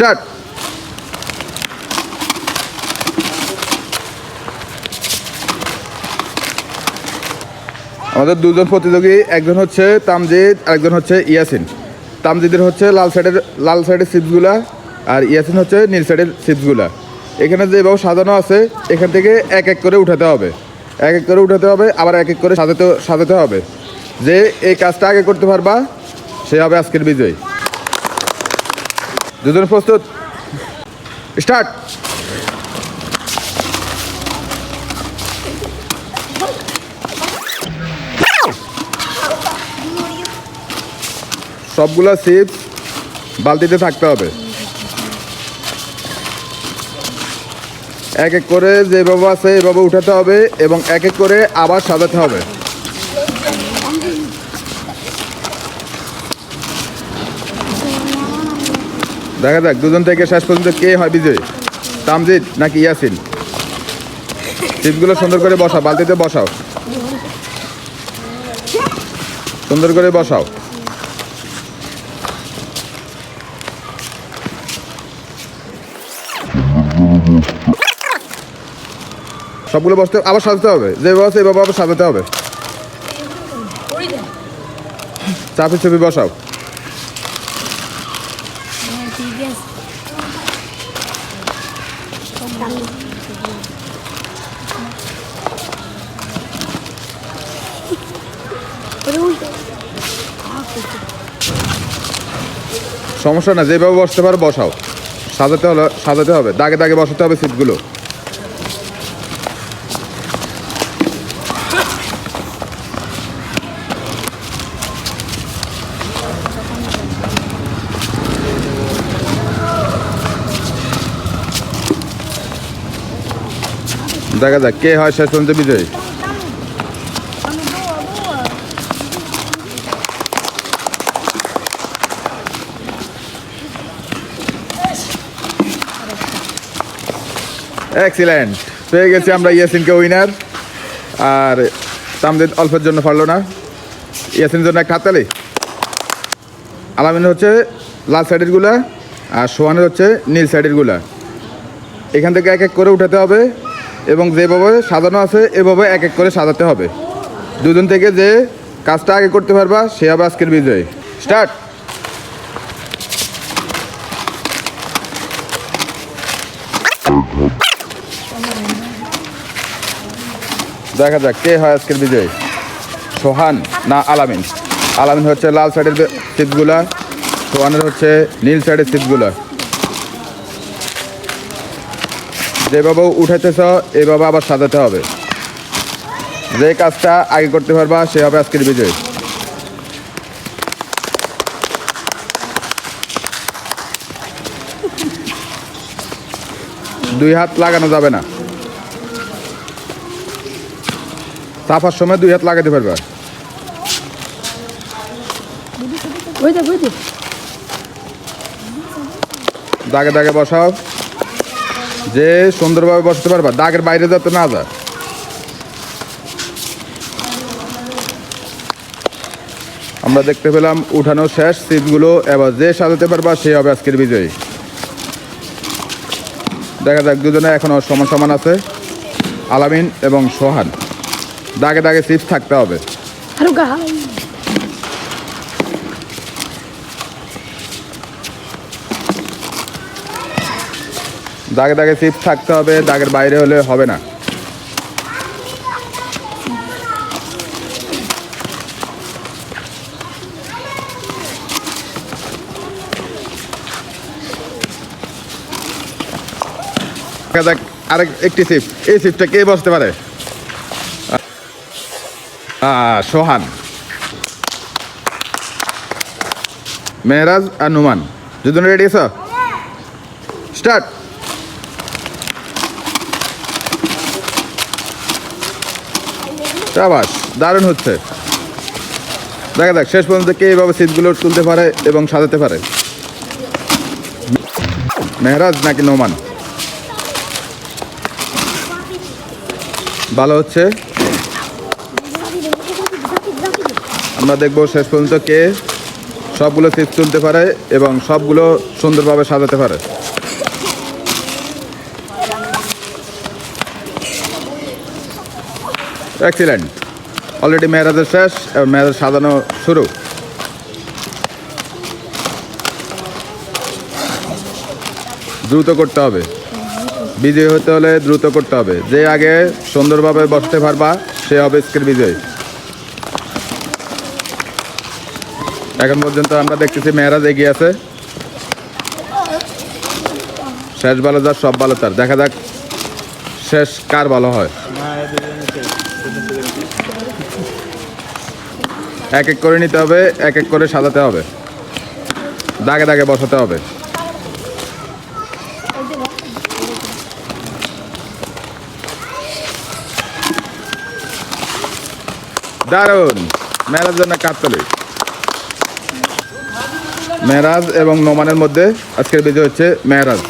Start. আমাদের দুজন প্রতিযোগী, একজন হচ্ছে তামজিদ, আরেকজন হচ্ছে ইয়াসিন। তামজিদের হচ্ছে লাল সাইডের লাল সাইডের সিপসগুলা আর ইয়াসিন হচ্ছে নীল সাইডের সিপসগুলা এখানে যেভাবে সাজানো আছে, এখান থেকে এক এক করে উঠাতে হবে। এক এক করে উঠাতে হবে, আবার এক এক করে সাজাতে সাজাতে হবে। যে এই কাজটা আগে করতে পারবা, সে হবে আজকের বিজয়ী। দুজন প্রস্তুত। স্টার্ট। সবগুলো চিপস বালতিতে থাকতে হবে। এক এক করে যেভাবে আছে, এভাবে উঠাতে হবে এবং এক এক করে আবার সাজাতে হবে। দেখা যাক, দুজন থেকে শেষ পর্যন্ত কে হয় বিজয়ী? তামজিদ নাকি ইয়াসিন? চিপসগুলো সুন্দর করে বসাও, বালতিতে বসাও। সুন্দর করে বসাও। সবগুলো বসতে আবার সাজাতে হবে। যেভাবে এভাবে আবার সাজাতে হবে। চাপি চুপি বসাও ঠিক আছে সমস্যা না, যেভাবে বসতে পারো বসাও। সাজাতে হলে সাজাতে হবে। দাগে দাগে বসাতে হবে সিটগুলো দেখা যাক কে হয় শেষ পর্যন্ত বিজয়ী? এক্সিলেন্ট পেয়ে গেছি আমরা ইয়াসিনকে উইনার আর তামদিদ অল্পের জন্য পারল না। ইয়াসিনের জন্য এক হাততালি। আলামিন হচ্ছে লাল সাইডেরগুলা আর সোহানের হচ্ছে নীল সাইডেরগুলা। এখান থেকে এক এক করে উঠাতে হবে। এবং যেভাবে সাজানো আছে, এভাবে এক এক করে সাজাতে হবে। দুজন থেকে যে কাজটা আগে করতে পারবা, সে হবে আজকের বিজয়। স্টার্ট দেখা যাক কে হয় আজকের বিজয়। সোহান না আলামিন? আলামিন হচ্ছে লাল সাইডের সিটগুলা সোহানের হচ্ছে নীল সাইডের সিটগুলা যেভাবে উঠাইতেছ এভাবে আবার সাজাতে হবে। যে কাজটা আগে করতে পারবা, সে হবে আজকের বিজয়। দুই হাত লাগানো যাবে না। চাপার সময় দুই হাত লাগাতে পারবা। দাগে দাগে বসাও। যে সুন্দরভাবে বসতে পারবা, দাগের বাইরে যাতে না যা আমরা দেখতে পেলাম উঠানো শেষ সিটগুলো, এবার যে সাজাতে পারবা সে হবে আজকের বিজয়ী। দেখা যাক, দুজনে এখনও সমান সমান আছে। আলামিন এবং সোহান, দাগে দাগে সিট থাকতে হবে। দাগে দাগে চিপ থাকতে হবে, দাগের বাইরে হলে হবে না। আরেক একটি সিপ এই সিপটা কে বসতে পারে? সোহান। মেহরাজ আর নুমান। দুজন রেডি আছো? স্টার্ট সাবাস, দারুণ হচ্ছে। দেখা যাক, শেষ পর্যন্ত কে এইভাবে সিটগুলো তুলতে পারে এবং সাজাতে পারে। মেহরাজ নাকি নোমান? ভালো হচ্ছে। আমরা দেখব শেষ পর্যন্ত কে সবগুলো সিট তুলতে পারে এবং সবগুলো সুন্দরভাবে সাজাতে পারে। এক্সিলেন্ট অলরেডি মেয়েরাজের শেষ এবং সাজানো শুরু। দ্রুত করতে হবে। বিজয়ী হতে হলে দ্রুত করতে হবে। যে আগে সুন্দরভাবে বসতে পারবা, সে হবে স্কের বিজয়ী। এখন পর্যন্ত আমরা দেখতেছি মেয়েরাজ এগিয়ে আছে। শেষ ভালো যার, সব ভালো তার। দেখা যাক শেষ কার ভালো হয়। এক এক করে নিতে হবে, এক এক করে সাজাতে হবে। দাগে দাগে বসাতে হবে। দারুণ! মেরাজ জন্য কাতলি মেহরাজ এবং নোমানের মধ্যে আজকের বিজয় হচ্ছে মেহরাজ